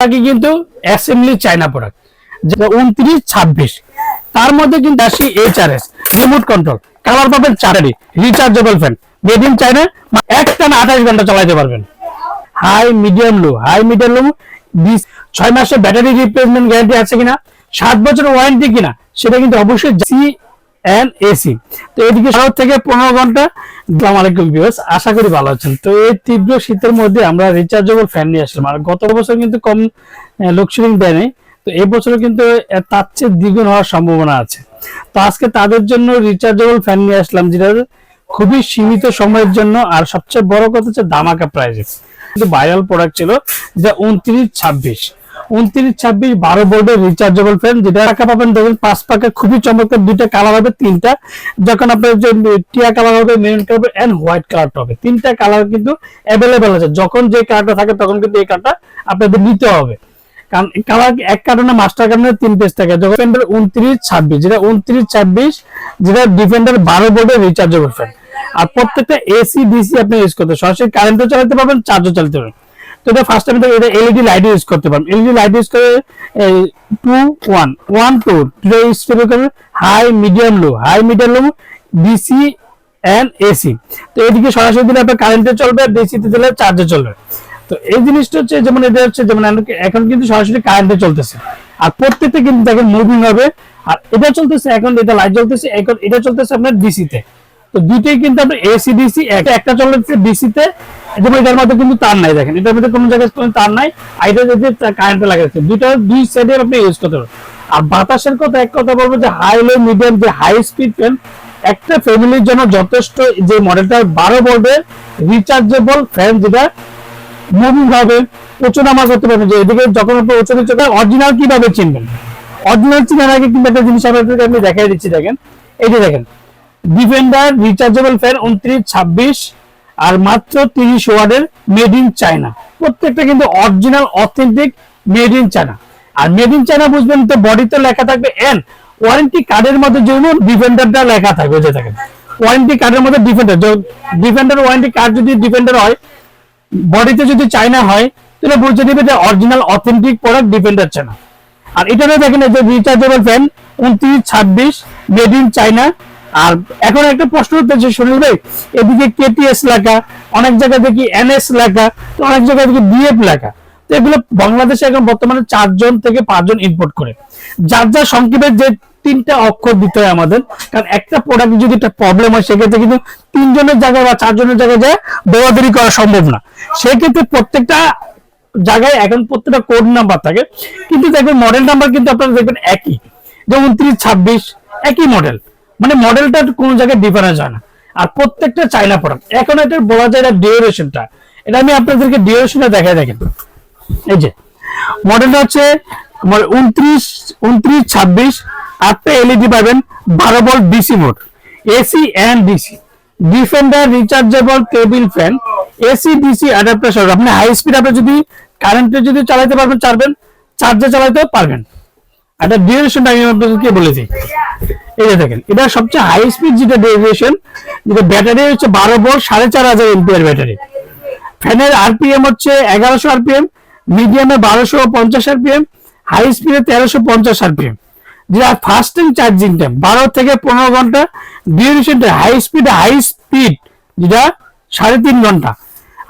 বাকি কিন্তু assembly China product যেটা উনত্রিশ, ছাব্বিশ। তার মধ্যে কিন্তু আসি এইচআরএস রিমোট কন্ট্রোল কালার পাবেন চারারি rechargeable fan made in China একটা না আঠাশ ঘণ্টা চালাতে পারবেন। High medium low high medium low বিশ, ছয় মাসের ব্যাটারি রিপ্লেসমেন্ট গ্যারান্টি আছে কিনা, সাত বছরের ওয়ারেন্টি কিনা, সেটা কিন্তু অবশ্যই সি এন এসি তো এদিকে শহর থেকে পনেরো ঘণ্টা আশা করি ভালো আছেন। তো এই তীব্র শীতের মধ্যে আমরা রিচার্জেবল ফ্যান নিয়ে আসলাম। আর গত বছর কিন্তু কম তো কিন্তু তার চেয়ে দ্বিগুণ হওয়ার সম্ভাবনা আছে। তো আজকে তাদের জন্য রিচার্জেবল ফ্যান নিয়ে আসলাম যেটা খুবই সীমিত সময়ের জন্য আর সবচেয়ে বড় কথা হচ্ছে দামাকা প্রাইজে কিন্তু ভাইরাল প্রোডাক্ট ছিল, যেটা উনত্রিশ ছাব্বিশ। উনত্রিশ, ছাব্বিশ, বারো বোর্ডের রিচার্জেবল ফ্যান যেটা টাকা পাবেন দেখবেন পাঁচ পাকে খুবই চমৎকার দুইটা কালার হবে, তিনটা। যখন আপনার যে টিয়া কালার হবে মেরুন কালার হবে এন্ড হোয়াইট কালারটা হবে। তিনটা কালার কিন্তু অ্যাভেলেবেল আছে। যখন যে কালারটা থাকে, তখন কিন্তু এই কালারটা আপনাদের নিতে হবে। কারণ কালার এক কারণে মাস্টার কারণে তিন পেজ থাকে। ডিফেন্ডার উনত্রিশ, ছাব্বিশ, যেটা উনত্রিশ, ছাব্বিশ, যেটা ডিফেন্ডার বারো বোর্ডের রিচার্জেবল ফ্যান আর প্রত্যেকটা এসি ডিসি আপনি ইউজ করতে সরাসরি কারেন্টও চালাতে পারবেন চার্জও চালাতে পারবেন। তো এটা ফার্স্ট টাইম এটা এলইডি লাইট ইউজ করতে পারবেন এলইডি লাইট ইউজ করে two one one two two স্টেপে করবেন high medium low high medium low DC and AC তো এদিকে সরাসরি দিলে আপনার কারেন্টে চলবে, আর ডিসিতে দিলে চার্জে চলবে। তো এই জিনিসটা হচ্ছে, যেমন এটা হচ্ছে, যেমন এখন কিন্তু সরাসরি কারেন্টে চলতেছে। আর প্রত্যেকটা কিন্তু দেখেন মুভিং হবে। আর এটা চলতেছে, এখন এটা লাইট জ্বলতেছে, এখন এটা চলতেছে আপনার ডিসিতে তো দুইটাই কিন্তু আপনার এসি ডিসি একটা ডিসিতে যেমন এটার মধ্যে কিন্তু তার নাই, দেখেন। এটার মধ্যে কোনো জায়গায় তার নাই। যদি কারেন্টে দুইটা দুই সাইডে আপনি ইউজ করতে পারবেন। আর বাতাসের কথা এক কথা বলব যে হাই লো মিডিয়াম যে হাই স্পিড ফ্যান একটা ফ্যামিলির জন্য যথেষ্ট যে মডেলটা বারো ভোল্টের রিচার্জেবল ফ্যান যেটা মুভিং প্রচুর নামাজ করতে পারবেন। যে এদিকে যখন আপনি উঁচু নিচু অরিজিনাল কীভাবে চিনবেন? অরিজিনাল চিনার আগে কিন্তু একটা জিনিস আপনাদেরকে আমি দেখাই দিচ্ছি, দেখেন। এই যে দেখেন ডিফেন্ডার রিচার্জেবল ফ্যান উনত্রিশ, ছাব্বিশ, আর মাত্র তিরিশ ওয়ার্ডের মেড ইন চায়না প্রত্যেকটা কিন্তু original authentic made in China R made in China বুঝবেন তো বডিতে লেখা থাকবে এন ওয়ারেন্টি কার্ডের মধ্যে যেমন ডিফেন্ডারটা লেখা থাকবে যে দেখেন ওয়ারেন্টি কার্ডের মধ্যে ডিফেন্ডার ডিফেন্ডার ওয়ারেন্টি কার্ড যদি ডিফেন্ডার হয় বডিতে যদি চায়না হয়, তাহলে বুঝে নেবে যে original authentic product defender China আর এটাতে দেখেন যে রিচার্জেবল ফ্যান উনত্রিশ, ছাব্বিশ মেড ইন চায়না আর এখন একটা প্রশ্ন উঠতেছে সুনীল ভাই, এদিকে কেটিএস লেখা, অনেক জায়গায় দেখি এনএস লেখা, তো অনেক জায়গায় দেখি বিএফ লেখা। তো এগুলো বাংলাদেশে এখন বর্তমানে চারজন থেকে পাঁচজন ইম্পোর্ট করে। যার যার সংক্ষেপে যে তিনটা অক্ষর দিতে হয় আমাদের, কারণ একটা প্রোডাক্ট যদি একটা প্রবলেম হয়, সেক্ষেত্রে কিন্তু তিনজনের জায়গায় বা চারজনের জায়গায় যায় দৌড়াদৌড়ি করা সম্ভব না। সেক্ষেত্রে প্রত্যেকটা জায়গায় এখন প্রত্যেকটা কোড নাম্বার থাকে। কিন্তু দেখবেন মডেল নাম্বার কিন্তু আপনারা দেখবেন একই। যেমন উনত্রিশ ছাব্বিশ, একই মডেল মানে মডেলটা কোনো জায়গায় ডিফারেন্স হয় না। আর প্রত্যেকটা চাইনা প্রোডাক্ট এখন এটা বলা যায় না ডিউরেশনটা এটা আমি আপনাদেরকে ডিউরেশনটা দেখাই দেখেন। এই যে মডেলটা হচ্ছে উনত্রিশ উনত্রিশ, ছাব্বিশ, আটটা এলইডি পাবেন, বারো volt DC mode AC and DC defender rechargeable table fan AC DC adapter সহ। আপনি হাই স্পিড আপনি যদি কারেন্টে যদি চালাতে পারবেন, চারবেন চার্জে চালাতেও পারবেন। একটা ডিউরেশনটা আমি আপনাদেরকে বলেছি এই যে এটা সবচেয়ে হাই স্পিড যেটা ডিউরেশন যেটা ব্যাটারি হচ্ছে বারো ভোল্ট সাড়ে চার হাজার এমপিআর ব্যাটারি ফ্যানের আরপিএম হচ্ছে এগারোশো আরপিএম মিডিয়ামে বারোশো পঞ্চাশ আরপিএম হাই স্পিডে তেরোশো পঞ্চাশ আরপিএম যেটা ফাস্টিং চার্জিং টাইম বারো থেকে পনেরো ঘণ্টা ডিউরেশনটা হাই স্পিড হাই স্পিড যেটা সাড়ে তিন ঘণ্টা।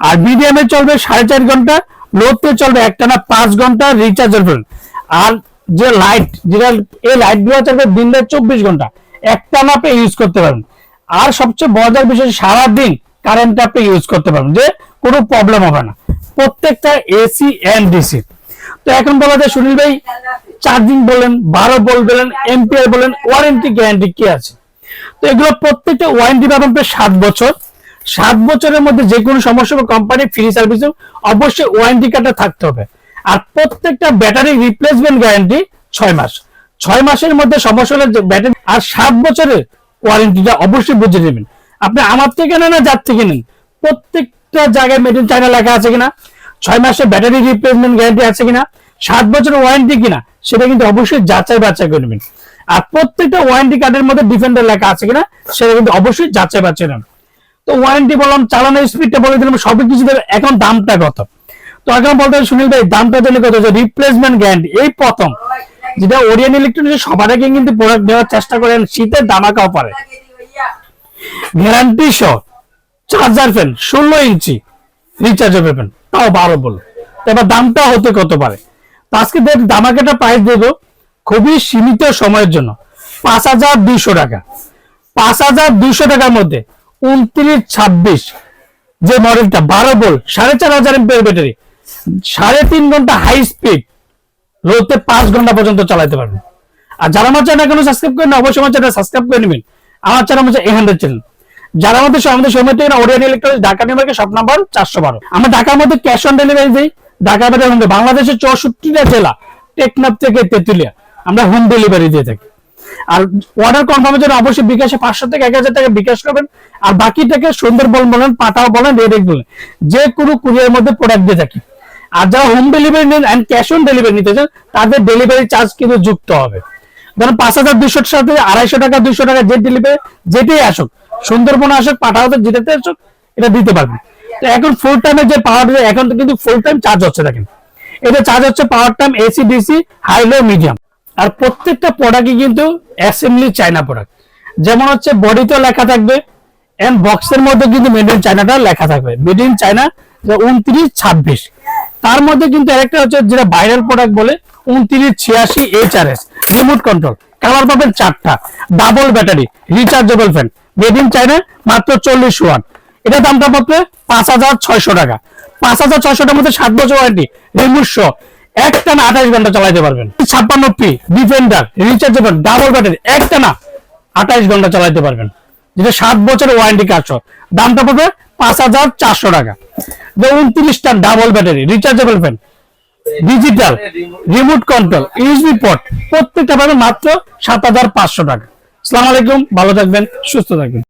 আর মিডিয়ামে চলবে সাড়ে চার ঘণ্টা লোতে চলবে একটানা পাঁচ ঘণ্টা রিচার্জ আর যে লাইট যেটা এই লাইটগুলো চলবে দিনে চব্বিশ ঘণ্টা। একটানা আপনি ইউজ করতে পারবেন। আর সবচেয়ে মজার বিষয় সারাদিন কারেন্ট আপনি ইউজ করতে পারবেন, যে কোনো প্রবলেম হবে না। প্রত্যেকটা এসি এন্ড ডিসি তো এখন বলা যায়, সুনীল ভাই চার্জিং বলেন, বারো বল বলেন এমপিআর বলেন ওয়ারেন্টি গ্যারান্টি কি আছে? তো এগুলো প্রত্যেকটা ওয়ারেন্টি পাবেন প্রায় সাত বছর। সাত বছরের মধ্যে যে কোনো সমস্যা বা কোম্পানি ফ্রি সার্ভিস অবশ্যই ওয়ারেন্টি কার্ডটা থাকতে হবে। আর প্রত্যেকটা ব্যাটারি রিপ্লেসমেন্ট গ্যারান্টি ছয় মাস। ছয় মাসের মধ্যে সমস্যা হলে ব্যাটারি, আর সাত বছরের ওয়ারেন্টিটা অবশ্যই বুঝে নেবেন। আপনি আমার থেকে নেন না যার থেকে নেন, প্রত্যেকটা জায়গায় মেড ইন চায়না লেখা আছে কিনা, ছয় মাসের ব্যাটারি রিপ্লেসমেন্ট গ্যারান্টি আছে কিনা, সাত বছরের ওয়ারেন্টি কিনা, সেটা কিন্তু অবশ্যই যাচাই বাছাই করে নেবেন। আর প্রত্যেকটা ওয়ারেন্টি কার্ডের মধ্যে ডিফেন্ডার লেখা আছে কিনা, সেটা কিন্তু অবশ্যই যাচাই বাছাই নেন তো ওয়ারেন্টি বললাম, চালানোর স্পিডটা বলে দিলাম সবই কিছু দেবে এখন দামটা কত? তো এখন বলতে সুনীল ভাই, দামটা জন্য কত রিপ্লেসমেন্ট গ্যারান্টি এই প্রথম। যেটা ওরিয়ান ইলেকট্রনিক্স সবার আগে কিন্তু প্রোডাক্ট দেওয়ার চেষ্টা করেন, শীতের দামাকা পারে গ্যারান্টি সহ চার্জার ফ্যান ষোলো ইঞ্চি রিচার্জেবল ফ্যান তাও বারো বল। এবার দামটা হতে কত পারে? আজকে দেখ দামাকাটা প্রাইস দেবো, খুবই সীমিত সময়ের জন্য, পাঁচ হাজার দুইশো টাকা। পাঁচ হাজার দুইশো টাকার মধ্যে উনত্রিশ, ছাব্বিশ, যে মডেলটা বারো বল, সাড়ে চার হাজার এমপিএর ব্যাটারি সাড়ে তিন ঘণ্টা হাই স্পিড রোদে পাঁচ ঘণ্টা পর্যন্ত চালাতে পারবেন আর যারা আমার চ্যানেল এখনও সাবস্ক্রাইব করেন অবশ্যই আমার চ্যানেল সাবস্ক্রাইব করে নেবেন। আমার চ্যানেল হচ্ছে এই হান্ড্রেড চ্যানেল যারা আমাদের আমাদের সময় থেকে Orion electronics Dhaka New Market shop number চারশো বারো। আমরা ঢাকার মধ্যে ক্যাশ অন ডেলিভারি দিই মধ্যে আমাদের বাংলাদেশের চৌষট্টিটা জেলা, টেকনাফ থেকে তেতুলিয়া। আমরা হোম ডেলিভারি দিয়ে থাকি। আর অর্ডার কনফার্মের জন্য অবশ্যই বিকাশে পাঁচশো থেকে এক হাজার টাকা বিকাশ করবেন। আর বাকি বাকিটাকে সুন্দরবন বলেন পাটাও বলেন রেডেক বলেন, যে কোনো কুরিয়ার মধ্যে প্রোডাক্ট দিয়ে থাকি। আর যারা হোম ডেলিভারি নেন অ্যান্ড ক্যাশ অন ডেলিভারি নিতে চান, তাদের ডেলিভারি চার্জ কিন্তু যুক্ত হবে। ধরেন পাঁচ হাজার দুইশোর সাথে আড়াইশো টাকা, দুইশো টাকা যে ডেলিভারি যেটাই আসুক, সুন্দরবন আসুক পাঠাওতে যেটাতে আসুক, এটা দিতে পারবেন। এখন ফুল টাইমের যে পাওয়ার এখন তো কিন্তু ফুল টাইম চার্জ হচ্ছে, দেখেন। এটা চার্জ হচ্ছে power time AC DC high low medium আর প্রত্যেকটা প্রোডাক্টই কিন্তু অ্যাসেম্বলি চায়না প্রোডাক্ট যেমন হচ্ছে বডিতে লেখা থাকবে এন্ড বক্সের মধ্যে কিন্তু মেড ইন চায়নাটা লেখা থাকবে। মেড ইন চায়না উনত্রিশ, ছাব্বিশ। তার মধ্যে কিন্তু আরেকটা হচ্ছে যেটা ভাইরাল প্রোডাক্ট বলে, উনত্রিশ, ছিয়াশি H R S remote control colour পাবেন চারটা। Double battery rechargeable fan made in China মাত্র চল্লিশ ওয়াট এটা দামটা পড়বে পাঁচ হাজার ছয়শো টাকা। পাঁচ হাজার ছয়শোটার মধ্যে সাত বছর ওয়ারেন্টি রিমোট সহ একটানা আঠাশ ঘণ্টা চালাইতে পারবেন। ছাপ্পান্ন P defender rechargeable double battery একটানা আঠাশ ঘণ্টা চালাইতে পারবেন। যেটা সাত বছরের ওয়ারেন্টি কাজ দামটা পড়বে পাঁচ হাজার চারশো টাকা। উনত্রিশটা double battery rechargeable fan digital remote control USB port প্রত্যেকটা পাবেন মাত্র সাত হাজার পাঁচশো টাকা। আসসালামু আলাইকুম, ভালো থাকবেন, সুস্থ থাকবেন।